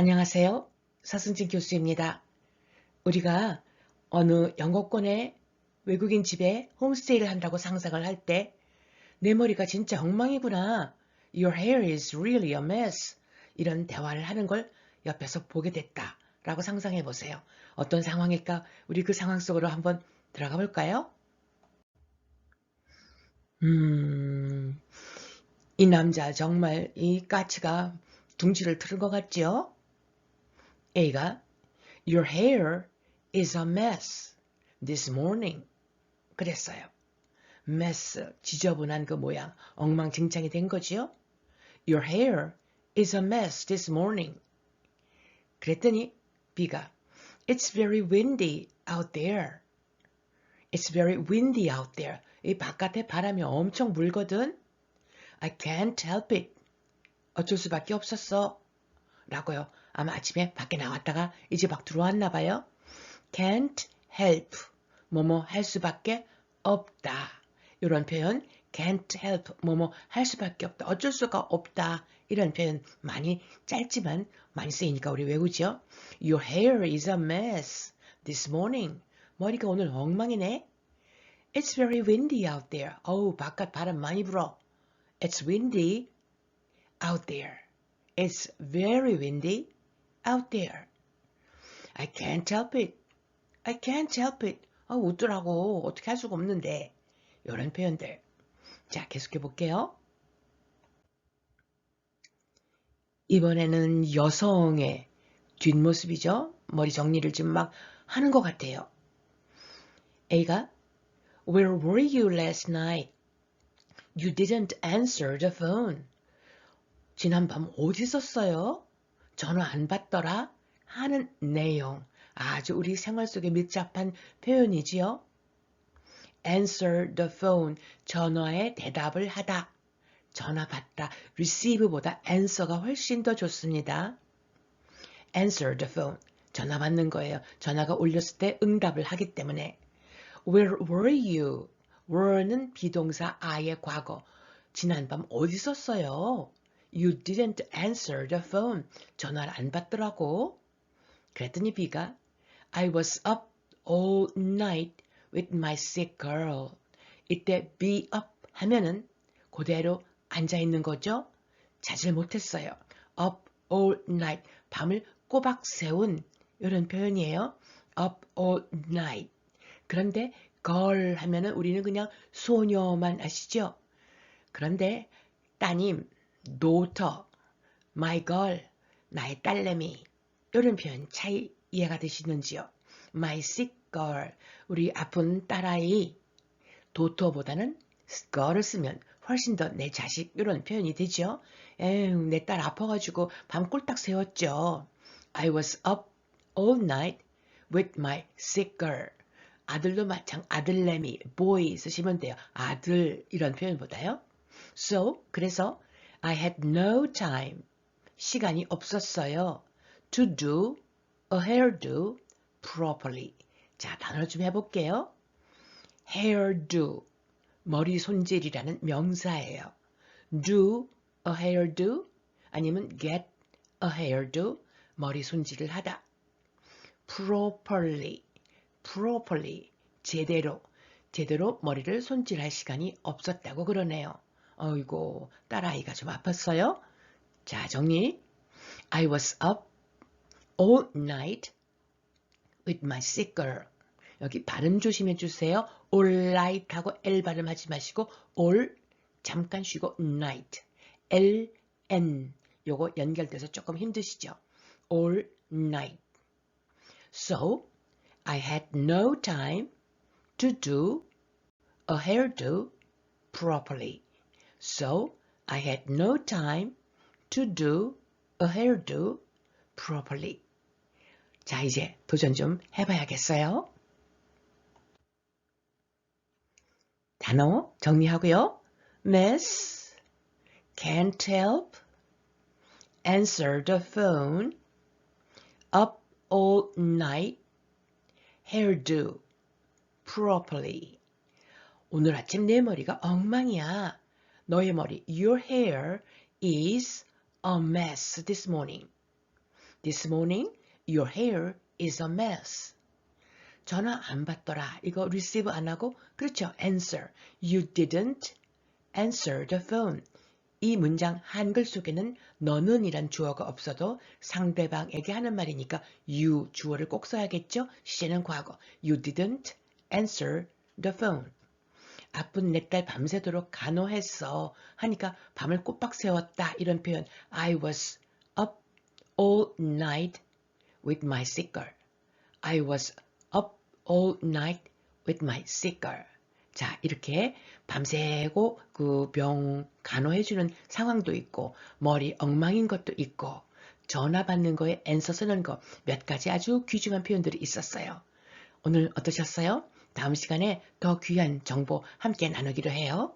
안녕하세요. 서승진 교수입니다. 우리가 어느 영어권의 외국인 집에 홈스테이를 한다고 상상을 할 때 내 머리가 진짜 엉망이구나. Your hair is really a mess. 이런 대화를 하는 걸 옆에서 보게 됐다. 라고 상상해 보세요. 어떤 상황일까? 우리 그 상황 속으로 한번 들어가 볼까요? 음, 이 남자 정말 이 까치가 둥지를 틀은 것 같지요? A가 Your hair is a mess this morning. 그랬어요. mess, 지저분한 그 모양, 엉망진창이 된 거지요? Your hair is a mess this morning. 그랬더니 B가 It's very windy out there. It's very windy out there. 이 바깥에 바람이 엄청 불거든. I can't help it. 어쩔 수밖에 없었어. 라고요. 아마 아침에 밖에 나왔다가 이제 막 들어왔나 봐요. can't help. 뭐뭐 할 수밖에 없다. 이런 표현 can't help. 뭐뭐 할 수밖에 없다. 어쩔 수가 없다. 이런 표현 많이 짧지만 많이 쓰이니까 우리 외우죠. Your hair is a mess this morning. 머리가 오늘 엉망이네. It's very windy out there. 어우, 바깥 바람 많이 불어. It's windy out there. It's very windy out there. I can't help it. I can't help it. 아, 웃더라고. 어떻게 할 수가 없는데. 이런 표현들. 자, 계속해 볼게요. 이번에는 여성의 뒷모습이죠. 머리 정리를 지금 막 하는 것 같아요. A가 Where were you last night? You didn't answer the phone. 지난밤 어디 있었어요? 전화 안 받더라? 하는 내용. 아주 우리 생활 속에 밀접한 표현이지요. answer the phone. 전화에 대답을 하다. 전화 받다. receive보다 answer가 훨씬 더 좋습니다. answer the phone. 전화 받는 거예요. 전화가 울렸을 때 응답을 하기 때문에. Where were you? were는 비동사 I의 과거. 지난밤 어디 있었어요? You didn't answer the phone. 전화를 안 받더라고. 그랬더니 B가 I was up all night with my sick girl. 이때 be up 하면은 그대로 앉아 있는 거죠. 자질 못했어요. up all night. 밤을 꼬박 세운 이런 표현이에요. up all night. 그런데 girl 하면은 우리는 그냥 소녀만 아시죠? 그런데 따님, daughter, my girl, 나의 딸내미 이런 표현 차이 이해가 되시는지요? my sick girl, 우리 아픈 딸아이 daughter보다는 girl을 쓰면 훨씬 더 내 자식 이런 표현이 되죠. 에휴, 내 딸 아파가지고 밤 꼴딱 새웠죠. I was up all night with my sick girl. 아들도 마찬 아들내미, boy 쓰시면 돼요. 아들 이런 표현보다요. So 그래서 I had no time 시간이 없었어요. To do a hairdo properly. 자 단어를 좀 해볼게요. hairdo 머리 손질이라는 명사예요. do a hairdo 아니면 get a hairdo 머리 손질을 하다. properly properly 제대로 제대로 머리를 손질할 시간이 없었다고 그러네요. 어이고 딸아이가 좀 아팠어요. 자 정리. I was up all night with my sick girl. 여기 발음 조심해 주세요. all night 하고 L 발음하지 마시고 all 잠깐 쉬고 night. L, N 요거 연결돼서 조금 힘드시죠? all night. So I had no time to do a hairdo properly. So I had no time to do a hairdo properly. 자, 이제 도전 좀 해봐야겠어요. 단어 정리하고요. miss, can't help, answer the phone, up all night, hairdo, properly. 오늘 아침 내 머리가 엉망이야. 너의 머리, your hair is a mess this morning. This morning your hair is a mess. 전화 안 받더라. 이거 receive 안 하고 그렇죠. answer. You didn't answer the phone. 이 문장 한글 속에는 너는 이란 주어가 없어도 상대방에게 하는 말이니까 you 주어를 꼭 써야겠죠. 시제는 과거. You didn't answer the phone. 아픈 내 딸 밤새도록 간호했어 하니까 밤을 꼬박 세웠다 이런 표현 I was up all night with my sick girl. I was up all night with my sick girl. 자, 이렇게 밤새고 그 병 간호해주는 상황도 있고, 머리 엉망인 것도 있고, 전화 받는 거에 앤서 쓰는 거 몇 가지 아주 귀중한 표현들이 있었어요. 오늘 어떠셨어요? 다음 시간에 더 귀한 정보 함께 나누기로 해요.